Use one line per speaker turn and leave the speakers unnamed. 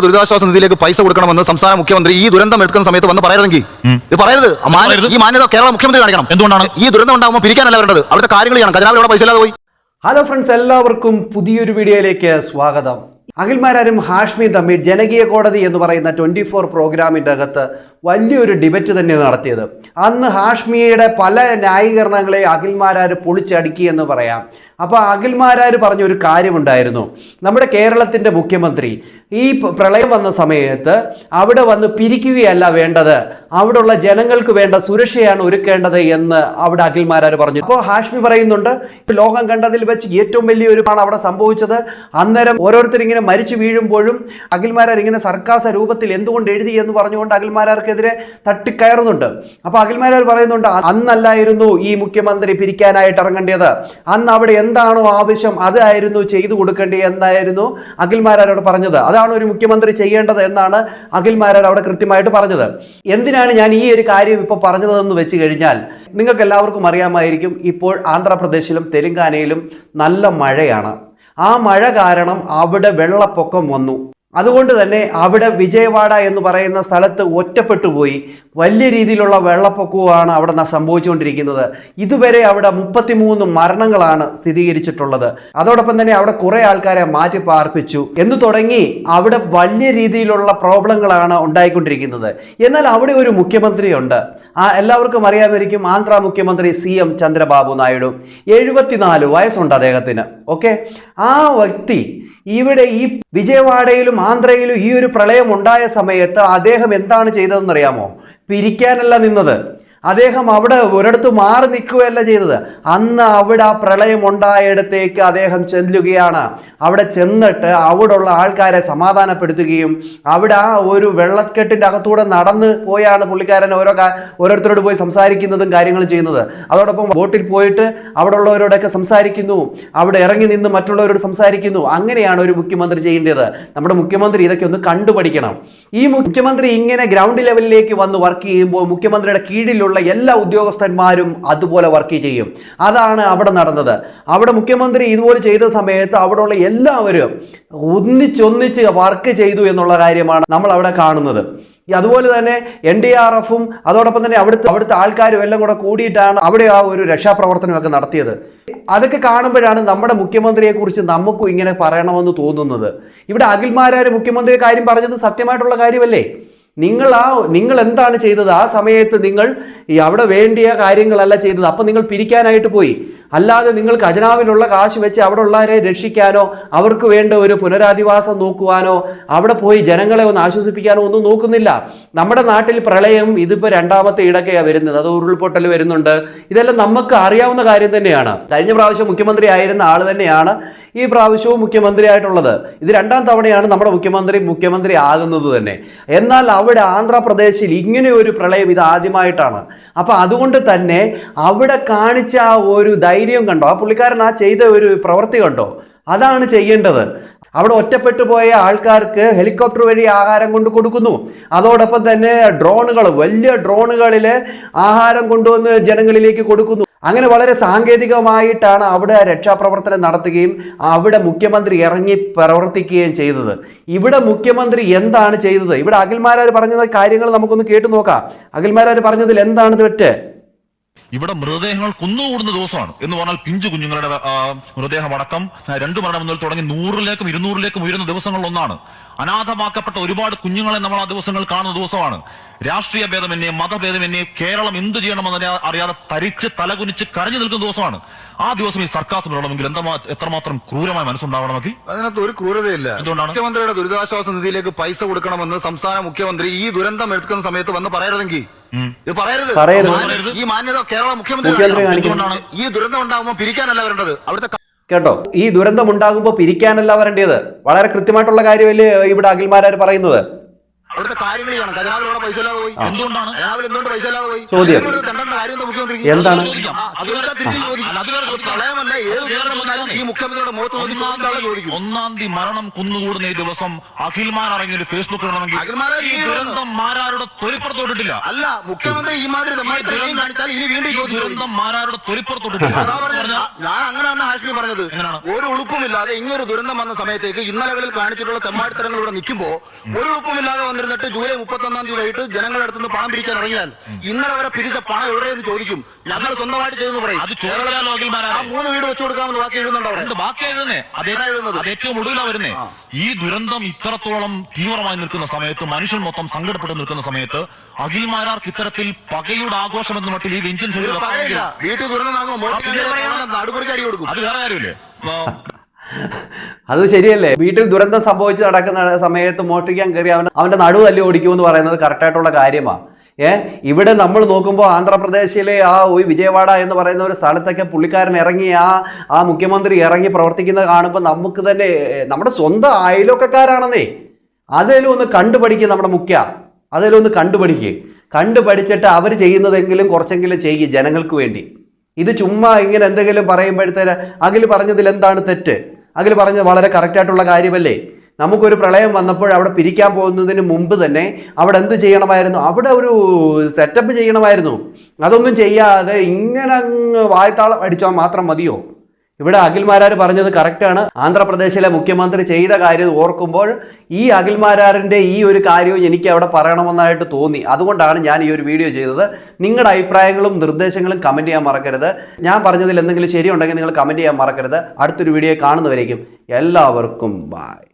ദുരിതാശ്വാസ നിധിയിലേക്ക് പൈസ കൊടുക്കണമെന്ന് സംസ്ഥാന മുഖ്യമന്ത്രി ഈ ദുരന്തം എടുക്കുന്ന സമയത്ത് വന്ന് പറയരുതെങ്കിൽ ഇത് പറയരുത്. ആ മാന്യ-
പറയരുത്.
ഈ മാന്യത കേരള മുഖ്യമന്ത്രി കാണിക്കണം.
എന്തുകൊണ്ടാണ്?
ഈ ദുരന്തം ഉണ്ടാകുമ്പോൾ പിരിക്കാനല്ല വരേണ്ടത്. അവിടുത്തെ കാര്യങ്ങൾ ചെയ്യണം. ഖജനാവിൽ അവിടെ പൈസ ഇല്ലാതെ പോയി.
ഹലോ ഫ്രണ്ട്സ് എല്ലാവർക്കും പുതിയൊരു വീഡിയോയിലേക്ക് സ്വാഗതം. അഖിൽമാരും ഹാഷ്മിയും തമ്മിൽ ജനകീയ കോടതി എന്ന് പറയുന്ന ട്വന്റി ഫോർ പ്രോഗ്രാമിന്റെ അകത്ത് വലിയൊരു ഡിബറ്റ് തന്നെ നടത്തിയത്. അന്ന് ഹാഷ്മിയുടെ പല ന്യായീകരണങ്ങളെ അഖിൽമാരാർ പൊളിച്ചടുക്കി എന്ന് പറയാം. അപ്പോൾ അഖിൽമാരാർ പറഞ്ഞ ഒരു കാര്യമുണ്ടായിരുന്നു. നമ്മുടെ കേരളത്തിന്റെ മുഖ്യമന്ത്രി ഈ പ്രളയം വന്ന സമയത്ത് അവിടെ വന്ന് പിരിക്കുകയല്ല വേണ്ടത്. അവിടെയുള്ള ജനങ്ങൾക്ക് വേണ്ട സുരക്ഷയാണ് ഒരുക്കേണ്ടത് എന്ന് അവിടെ അഖിൽമാരാർ പറഞ്ഞു. അപ്പോൾ ഹാഷ്മി പറയുന്നുണ്ട് ലോകം കണ്ടതിൽ വെച്ച് ഏറ്റവും വലിയൊരു പാണ് അവിടെ സംഭവിച്ചത്. അന്നേരം ഓരോരുത്തരിങ്ങനെ മരിച്ചു വീഴുമ്പോഴും അഖിൽമാരാർ ഇങ്ങനെ സർക്കാസ രൂപത്തിൽ എന്തുകൊണ്ട് എഴുതി എന്ന് പറഞ്ഞുകൊണ്ട് അഖിൽമാരാർക്കെതിരെ തട്ടിക്കയറുന്നുണ്ട്. അപ്പോൾ അഖിൽമാരാർ പറയുന്നുണ്ട് അന്നല്ലായിരുന്നു ഈ മുഖ്യമന്ത്രി പിരിക്കാനായിട്ട് ഇറങ്ങേണ്ടത്. അന്ന് അവിടെ എന്താണോ ആവശ്യം അതായിരുന്നു ചെയ്തു കൊടുക്കേണ്ടത് എന്നായിരുന്നു അഖിൽമാരാരോട് പറഞ്ഞത്. അതാണ് ഒരു മുഖ്യമന്ത്രി ചെയ്യേണ്ടത് എന്നാണ് അഖിൽമാരാർ അവിടെ കൃത്യമായിട്ട് പറഞ്ഞത്. എന്തിനാണ് ഞാൻ ഈ ഒരു കാര്യം ഇപ്പോൾ പറഞ്ഞതെന്ന് വെച്ച് കഴിഞ്ഞാൽ നിങ്ങൾക്ക് എല്ലാവർക്കും അറിയാമായിരിക്കും ഇപ്പോൾ ആന്ധ്രാപ്രദേശിലും തെലുങ്കാനയിലും നല്ല മഴയാണ്. ആ മഴ കാരണം അവിടെ വെള്ളപ്പൊക്കം വന്നു. അതുകൊണ്ട് തന്നെ അവിടെ വിജയവാഡ എന്ന് പറയുന്ന സ്ഥലത്ത് ഒറ്റപ്പെട്ടു പോയി. വലിയ രീതിയിലുള്ള വെള്ളപ്പൊക്കവുമാണ് അവിടെ സംഭവിച്ചുകൊണ്ടിരിക്കുന്നത്. ഇതുവരെ അവിടെ മുപ്പത്തിമൂന്ന് മരണങ്ങളാണ് സ്ഥിരീകരിച്ചിട്ടുള്ളത്. അതോടൊപ്പം തന്നെ അവിടെ കുറെ ആൾക്കാരെ മാറ്റി പാർപ്പിച്ചു. എന്ന് തുടങ്ങി അവിടെ വലിയ രീതിയിലുള്ള പ്രോബ്ലങ്ങളാണ് ഉണ്ടായിക്കൊണ്ടിരിക്കുന്നത്. എന്നാൽ അവിടെ ഒരു മുഖ്യമന്ത്രിയുണ്ട്. ആ എല്ലാവർക്കും അറിയാമായിരിക്കും ആന്ധ്ര മുഖ്യമന്ത്രി സി എം ചന്ദ്രബാബു നായിഡു. എഴുപത്തിനാല് വയസ്സുണ്ട് അദ്ദേഹത്തിന്. ഓക്കെ? ആ വ്യക്തി ഇവിടെ ഈ വിജയവാഡയിലും ആന്ധ്രയിലും ഈ ഒരു പ്രളയം ഉണ്ടായ സമയത്ത് അദ്ദേഹം എന്താണ് ചെയ്തതെന്ന് അറിയാമോ പിരിക്കാനല്ല നിന്നത്. അദ്ദേഹം അവിടെ ഒരിടത്ത് മാറി നിൽക്കുകയല്ല ചെയ്തത്. അന്ന് അവിടെ ആ പ്രളയം അദ്ദേഹം ചെല്ലുകയാണ്. അവിടെ ചെന്നിട്ട് അവിടെയുള്ള ആൾക്കാരെ സമാധാനപ്പെടുത്തുകയും അവിടെ ആ ഒരു വെള്ളക്കെട്ടിന്റെ അകത്തൂടെ നടന്ന് പോയാണ് പുള്ളിക്കാരൻ ഓരോ ഓരോരുത്തരോട് പോയി സംസാരിക്കുന്നതും കാര്യങ്ങളും ചെയ്യുന്നത്. അതോടൊപ്പം ബോട്ടിൽ പോയിട്ട് അവിടെ ഉള്ളവരോടൊക്കെ സംസാരിക്കുന്നു. അവിടെ ഇറങ്ങി നിന്ന് മറ്റുള്ളവരോട് സംസാരിക്കുന്നു. അങ്ങനെയാണ് ഒരു മുഖ്യമന്ത്രി ചെയ്യേണ്ടത്. നമ്മുടെ മുഖ്യമന്ത്രി ഇതൊക്കെ ഒന്ന് കണ്ടുപഠിക്കണം. ഈ മുഖ്യമന്ത്രി ഇങ്ങനെ ഗ്രൗണ്ട് ലെവലിലേക്ക് വന്ന് വർക്ക് ചെയ്യുമ്പോൾ മുഖ്യമന്ത്രിയുടെ കീഴിലുള്ള എല്ലാ ഉദ്യോഗസ്ഥന്മാരും അതുപോലെ വർക്ക് ചെയ്യും. അതാണ് അവിടെ നടന്നത്. അവിടെ മുഖ്യമന്ത്രി ഇതുപോലെ ചെയ്ത സമയത്ത് അവിടെയുള്ള എല്ലാവരും ഒന്നിച്ചൊന്നിച്ച് വർക്ക് ചെയ്തു എന്നുള്ള കാര്യമാണ് നമ്മൾ അവിടെ കാണുന്നത്. അതുപോലെ തന്നെ എൻ ഡി ആർ എഫും അതോടൊപ്പം തന്നെ അവിടുത്തെ അവിടുത്തെ ആൾക്കാരും എല്ലാം കൂടെ കൂടിയിട്ടാണ് അവിടെ ആ ഒരു രക്ഷാപ്രവർത്തനമൊക്കെ നടത്തിയത്. അതൊക്കെ കാണുമ്പോഴാണ് നമ്മുടെ മുഖ്യമന്ത്രിയെക്കുറിച്ച് നമുക്കും ഇങ്ങനെ പറയണമെന്ന് തോന്നുന്നത്. ഇവിടെ അഖിൽമാരാര് മുഖ്യമന്ത്രി കാര്യം പറഞ്ഞത് സത്യമായിട്ടുള്ള കാര്യമല്ലേ? നിങ്ങൾ ആ നിങ്ങൾ എന്താണ് ചെയ്തത്? ആ സമയത്ത് നിങ്ങൾ ഈ അവിടെ വേണ്ടിയ കാര്യങ്ങളല്ല ചെയ്തത്. അപ്പം നിങ്ങൾ പിരിക്കാനായിട്ട് പോയി. അല്ലാതെ നിങ്ങൾ ഖജനാവിലുള്ള കാശ് വെച്ച് അവിടെ ഉള്ളവരെ രക്ഷിക്കാനോ അവർക്ക് വേണ്ട ഒരു പുനരധിവാസം നോക്കുവാനോ അവിടെ പോയി ജനങ്ങളെ ഒന്ന് ആശ്വസിപ്പിക്കാനോ ഒന്നും നോക്കുന്നില്ല. നമ്മുടെ നാട്ടിൽ പ്രളയം ഇതിപ്പോൾ രണ്ടാമത്തെ ഇടയ്ക്കാണ് വരുന്നത്. അത് ഉരുൾപൊട്ടൽ വരുന്നുണ്ട്. ഇതെല്ലാം നമുക്ക് അറിയാവുന്ന കാര്യം തന്നെയാണ്. കഴിഞ്ഞ പ്രാവശ്യം മുഖ്യമന്ത്രി ആയിരുന്ന ആൾ തന്നെയാണ് ഈ പ്രാവശ്യവും മുഖ്യമന്ത്രി ആയിട്ടുള്ളത് ഇത് രണ്ടാം തവണയാണ് നമ്മുടെ മുഖ്യമന്ത്രി മുഖ്യമന്ത്രി ആകുന്നത് തന്നെ. എന്നാൽ അവിടെ ആന്ധ്രാപ്രദേശിൽ ഇങ്ങനെ ഒരു പ്രളയം ഇത് ആദ്യമായിട്ടാണ്. അപ്പൊ അതുകൊണ്ട് തന്നെ അവിടെ കാണിച്ച ആ ഒരു കണ്ടോ? ആ പുള്ളിക്കാരൻ ആ ചെയ്ത ഒരു പ്രവൃത്തി കണ്ടോ? അതാണ് ചെയ്യേണ്ടത്. അവിടെ ഒറ്റപ്പെട്ടു പോയ ആൾക്കാർക്ക് ഹെലികോപ്റ്റർ വഴി ആഹാരം കൊണ്ട് കൊടുക്കുന്നു. അതോടൊപ്പം തന്നെ ഡ്രോണുകൾ വലിയ ഡ്രോണുകളിൽ ആഹാരം കൊണ്ടുവന്ന് ജനങ്ങളിലേക്ക് കൊടുക്കുന്നു. അങ്ങനെ വളരെ സാങ്കേതികമായിട്ടാണ് അവിടെ രക്ഷാപ്രവർത്തനം നടത്തുകയും അവിടെ മുഖ്യമന്ത്രി ഇറങ്ങി പ്രവർത്തിക്കുകയും ചെയ്തത്. ഇവിടെ മുഖ്യമന്ത്രി എന്താണ് ചെയ്തത്? ഇവിടെ അഖിൽമാരാർ പറഞ്ഞ കാര്യങ്ങൾ നമുക്കൊന്ന് കേട്ടു നോക്കാം. അഖിൽമാരാർ പറഞ്ഞതിൽ എന്താണ് തെറ്റ്?
ഇവിടെ മൃതദേഹങ്ങൾ കുന്നുകൂടുന്ന ദിവസമാണ് എന്ന് പറഞ്ഞാൽ പിഞ്ചു കുഞ്ഞുങ്ങളുടെ മൃതദേഹം അടക്കം രണ്ടു മരണം മുതൽ തുടങ്ങി നൂറിലേക്കും ഇരുന്നൂറിലേക്കും ഉയരുന്ന ദിവസങ്ങളിൽ ഒന്നാണ്. അനാഥമാക്കപ്പെട്ട ഒരുപാട് കുഞ്ഞുങ്ങളെ നമ്മൾ ആ ദിവസങ്ങൾ കാണുന്ന ദിവസമാണ്. രാഷ്ട്രീയ ഭേദമന്യേ മതഭേദമന്യേ കേരളം എന്ത് ചെയ്യണമെന്ന് അറിയാതെ തരിച്ച് തലകുനിച്ച് കരഞ്ഞു നിൽക്കുന്ന ദിവസമാണ്. ആ ദിവസം ഈ സർക്കാസ് വരണമെങ്കിൽ എന്താ എത്രമാത്രം ക്രൂരമായ മനസ്സുണ്ടാവണമെങ്കിൽ?
അതിനകത്ത് ഒരു ക്രൂരതയില്ല.
എന്തുകൊണ്ടാണ്?
മുഖ്യമന്ത്രിയുടെ ദുരിതാശ്വാസ നിധിയിലേക്ക് പൈസ കൊടുക്കണമെന്ന് സംസ്ഥാന മുഖ്യമന്ത്രി ഈ ദുരന്തം എടുക്കുന്ന സമയത്ത് വന്ന് പറയരുതെങ്കിൽ. ഇത് പറയരുത്. ഈ മാന്യത കേരള മുഖ്യമന്ത്രി. ഈ ദുരന്തം ഉണ്ടാകുമ്പോൾ പിരിക്കാനല്ല വരേണ്ടത്? അവിടുത്തെ
കേട്ടോ ഈ ദുരന്തം ഉണ്ടാകുമ്പോൾ പിരിക്കാനല്ല വരേണ്ടത് വളരെ കൃത്യമായിട്ടുള്ള കാര്യമല്ലേ ഇവിടെ അഖിൽമാരാർ പറയുന്നത്?
അവിടുത്തെ കാര്യങ്ങൾ ചെയ്യണം ഖജനാവിൽ ഇവിടെ പൈസ ഇല്ലാതെ പോയി.
എന്തുകൊണ്ടാണ്?
ഖജനാവിൽ എന്തുകൊണ്ട് പൈസ ഇല്ലാതെ പോയി?
ചോദ്യം.
അതിനൊരു തെണ്ടേണ്ട കാര്യം മുഖ്യമന്ത്രി
എന്താണ്?
പ്രളയമല്ല ഏത് വന്നാലും ഈ മുഖ്യമന്ത്രിയുടെ മുഖത്ത് നോക്കി
ഒന്നാം തീയതി
ചോദിക്കും.
ഒന്നാം തീയതി മരണം കുന്നുകൂടുന്ന ഈ ദിവസം അഖിൽമാർ അറിഞ്ഞ ഒരു ഫേസ്ബുക്ക് ഇടണമെങ്കിൽ
അഖിൽമാരെ
ഈ
ഈ
ദുരന്തം മാരാരുടെ തൊലിപ്പുറത്തോട്ടിട്ടില്ല.
അല്ല മുഖ്യമന്ത്രി ഈ മാതിരി കാണിച്ചാൽ ഇനി വീണ്ടും.
ദുരന്തം മാരാരുടെ തൊലിപ്പുറത്തോട്ടിട്ടില്ല.
ഞാൻ അങ്ങനെ തന്നെ ഹാഷ്മി പറഞ്ഞത്. ഒരു ഉളുപ്പുമില്ലാതെ ഇങ്ങനൊരു ദുരന്തം വന്ന സമയത്തേക്ക് ഇന്നലകളിൽ കാണിച്ചിട്ടുള്ള തെമ്മാടിത്തരങ്ങൾ ഇവിടെ നിൽക്കുമ്പോ ഒരു ഉളുപ്പുമില്ലാതെ വന്നിരുന്നിട്ട് ജൂലൈ മുപ്പത്തൊന്നാം തീയതി വൈകിട്ട് ജനങ്ങളുടെ അടുത്ത് നിന്ന് പണം പിരിക്കാൻ ഇറങ്ങിയാൽ ഇന്നലെ വരെ പിരിച്ച പണം എവിടെയെന്ന് ചോദിക്കും. ഞങ്ങൾ സ്വന്തമായിട്ട് ചെയ്തെന്ന് പറയും.
അത്
ആ മൂന്ന് വീട് വെച്ചു കൊടുക്കാമെന്ന് ബാക്കി എഴുതുന്നുണ്ടോ അവിടെ?
ബാക്കി എഴുതുന്നേ? അത് ഏറ്റവും ഒടുവിലാ വരുന്നേ. ഈ ദുരന്തം ഇത്രത്തോളം തീവ്രമായി നിൽക്കുന്ന സമയത്ത് മനുഷ്യൻ മൊത്തം സങ്കടപ്പെട്ട് നിൽക്കുന്ന സമയത്ത് അഖിൽമാരാർക്ക് ഇത്തരത്തിൽ പകയുടെ ആഘോഷം എന്ന മട്ടിൽ ഈ വെഞ്ചിൻ
വീട്ടിൽ ദുരന്തം
അത് വേറെ കാര്യമില്ലേ?
അത് ശരിയല്ലേ? വീട്ടിൽ ദുരന്തം സംഭവിച്ച് നടക്കുന്ന സമയത്ത് മോഷ്ടിക്കാൻ കയറി അവൻ അവന്റെ നടുവ് തല്ലി ഓടിക്കുമെന്ന് പറയുന്നത് കറക്റ്റായിട്ടുള്ള കാര്യമാണ് ഏ? ഇവിടെ നമ്മൾ നോക്കുമ്പോൾ ആന്ധ്രാപ്രദേശിലെ ആ വിജയവാഡ എന്ന് പറയുന്ന ഒരു സ്ഥലത്തൊക്കെ പുള്ളിക്കാരൻ ഇറങ്ങി ആ ആ മുഖ്യമന്ത്രി ഇറങ്ങി പ്രവർത്തിക്കുന്നത് കാണുമ്പോൾ നമുക്ക് തന്നെ നമ്മുടെ സ്വന്തം അയലോക്കക്കാരാണെന്നേ അതേലും ഒന്ന് കണ്ടുപഠിക്കുക നമ്മുടെ മുഖ്യ. അതേലും ഒന്ന് കണ്ടുപഠിക്കുക കണ്ടുപഠിച്ചിട്ട് അവർ ചെയ്യുന്നതെങ്കിലും കുറച്ചെങ്കിലും ചെയ്യുക ജനങ്ങൾക്ക് വേണ്ടി. ഇത് ചുമ്മാ ഇങ്ങനെ എന്തെങ്കിലും പറയുമ്പോഴത്തേന് അഖിൽ പറഞ്ഞതിൽ എന്താണ് തെറ്റ്? അഖിൽ പറഞ്ഞ വളരെ കറക്റ്റായിട്ടുള്ള കാര്യമല്ലേ? നമുക്കൊരു പ്രളയം വന്നപ്പോൾ അവിടെ പിരിക്കാൻ പോകുന്നതിന് മുമ്പ് തന്നെ അവിടെ എന്ത് ചെയ്യണമായിരുന്നു? അവിടെ ഒരു സെറ്റപ്പ് ചെയ്യണമായിരുന്നു. അതൊന്നും ചെയ്യാതെ ഇങ്ങനെ അങ്ങ് വായ്ത്താളം അടിച്ചാൽ മാത്രം മതിയോ? ഇവിടെ അഖിൽമാരാർ പറഞ്ഞത് കറക്റ്റാണ് ആന്ധ്രാപ്രദേശിലെ മുഖ്യമന്ത്രി ചെയ്ത കാര്യം ഓർക്കുമ്പോൾ ഈ അഖിൽമാരാറിന്റെ ഈ ഒരു കാര്യവും എനിക്ക് അവിടെ പറയണമെന്നായിട്ട് തോന്നി. അതുകൊണ്ടാണ് ഞാൻ ഈ ഒരു വീഡിയോ ചെയ്തത്. നിങ്ങളുടെ അഭിപ്രായങ്ങളും നിർദ്ദേശങ്ങളും കമന്റ് ചെയ്യാൻ മറക്കരുത്. ഞാൻ പറഞ്ഞതിൽ എന്തെങ്കിലും ശരിയുണ്ടെങ്കിൽ നിങ്ങൾ കമന്റ് ചെയ്യാൻ മറക്കരുത്. അടുത്തൊരു വീഡിയോ കാണുന്നവരേക്കും എല്ലാവർക്കും ബായ്